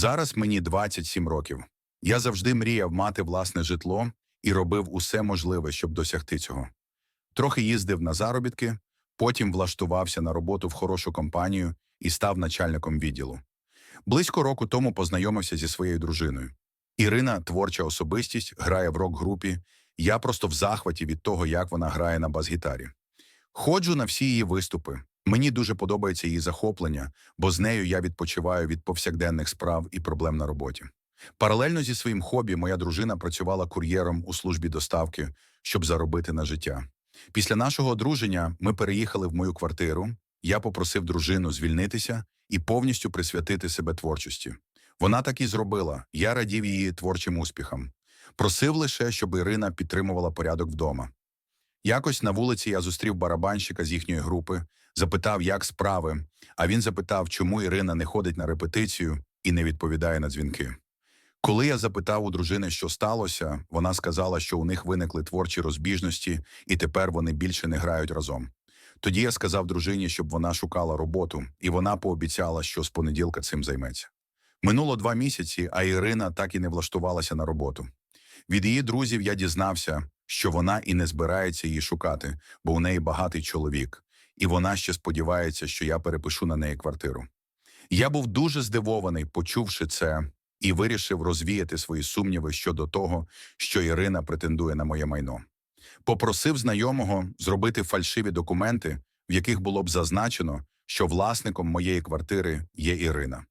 Зараз мені 27 років. Я завжди мріяв мати власне житло і робив усе можливе, щоб досягти цього. Трохи їздив на заробітки, потім влаштувався на роботу в хорошу компанію і став начальником відділу. Близько року тому познайомився зі своєю дружиною. Ірина творча особистість, грає в рок-групі. Я просто в захваті від того, як вона грає на бас-гітарі. Ходжу на всі її виступи. Мені дуже подобається її захоплення, бо з нею я відпочиваю від повсякденних справ і проблем на роботі. Паралельно зі своїм хобі моя дружина працювала кур'єром у службі доставки, щоб заробити на життя. Після нашого одруження ми переїхали в мою квартиру. Я попросив дружину звільнитися і повністю присвятити себе творчості. Вона так і зробила. Я радів її творчим успіхам. Просив лише, щоб Ірина підтримувала порядок вдома. Якось на вулиці я зустрів барабанщика з їхньої групи, запитав, як справи, а він запитав, чому Ірина не ходить на репетицію і не відповідає на дзвінки. Коли я запитав у дружини, що сталося, вона сказала, що у них виникли творчі розбіжності, і тепер вони більше не грають разом. Тоді я сказав дружині, щоб вона шукала роботу, і вона пообіцяла, що з понеділка цим займеться. Минуло два місяці, а Ірина так і не влаштувалася на роботу. Від її друзів я дізнався, що вона і не збирається її шукати, бо у неї багатий чоловік, і вона ще сподівається, що я перепишу на неї квартиру. Я був дуже здивований, почувши це, і вирішив розвіяти свої сумніви щодо того, що Ірина претендує на моє майно. Попросив знайомого зробити фальшиві документи, в яких було б зазначено, що власником моєї квартири є Ірина.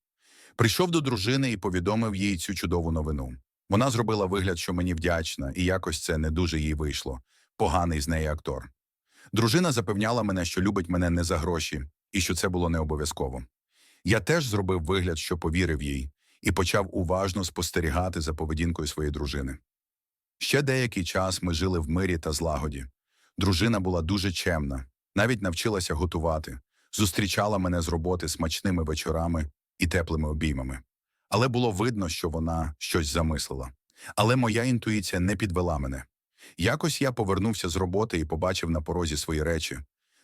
Прийшов до дружини і повідомив їй цю чудову новину. Вона зробила вигляд, що мені вдячна, і якось це не дуже їй вийшло. Поганий з неї актор. Дружина запевняла мене, що любить мене не за гроші, і що це було не обов'язково. Я теж зробив вигляд, що повірив їй, і почав уважно спостерігати за поведінкою своєї дружини. Ще деякий час ми жили в мирі та злагоді. Дружина була дуже чемна, навіть навчилася готувати, зустрічала мене з роботи смачними вечорами і теплими обіймами. Але було видно, що вона щось замислила. Але моя інтуїція не підвела мене. Якось я повернувся з роботи і побачив на порозі свої речі.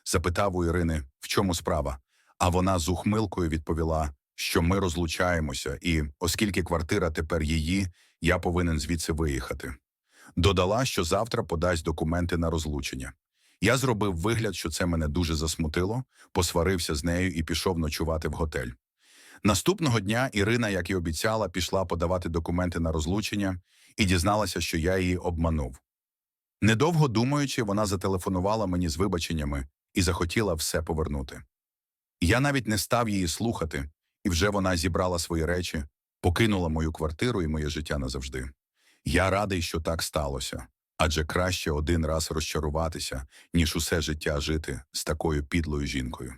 Запитав у Ірини, в чому справа. А вона з ухмилкою відповіла, що ми розлучаємося, і, оскільки квартира тепер її, я повинен звідси виїхати. Додала, що завтра подасть документи на розлучення. Я зробив вигляд, що це мене дуже засмутило, посварився з нею і пішов ночувати в готель. Наступного дня Ірина, як і обіцяла, пішла подавати документи на розлучення і дізналася, що я її обманув. Недовго думаючи, вона зателефонувала мені з вибаченнями і захотіла все повернути. Я навіть не став її слухати, і вже вона зібрала свої речі, покинула мою квартиру і моє життя назавжди. Я радий, що так сталося, адже краще один раз розчаруватися, ніж усе життя жити з такою підлою жінкою.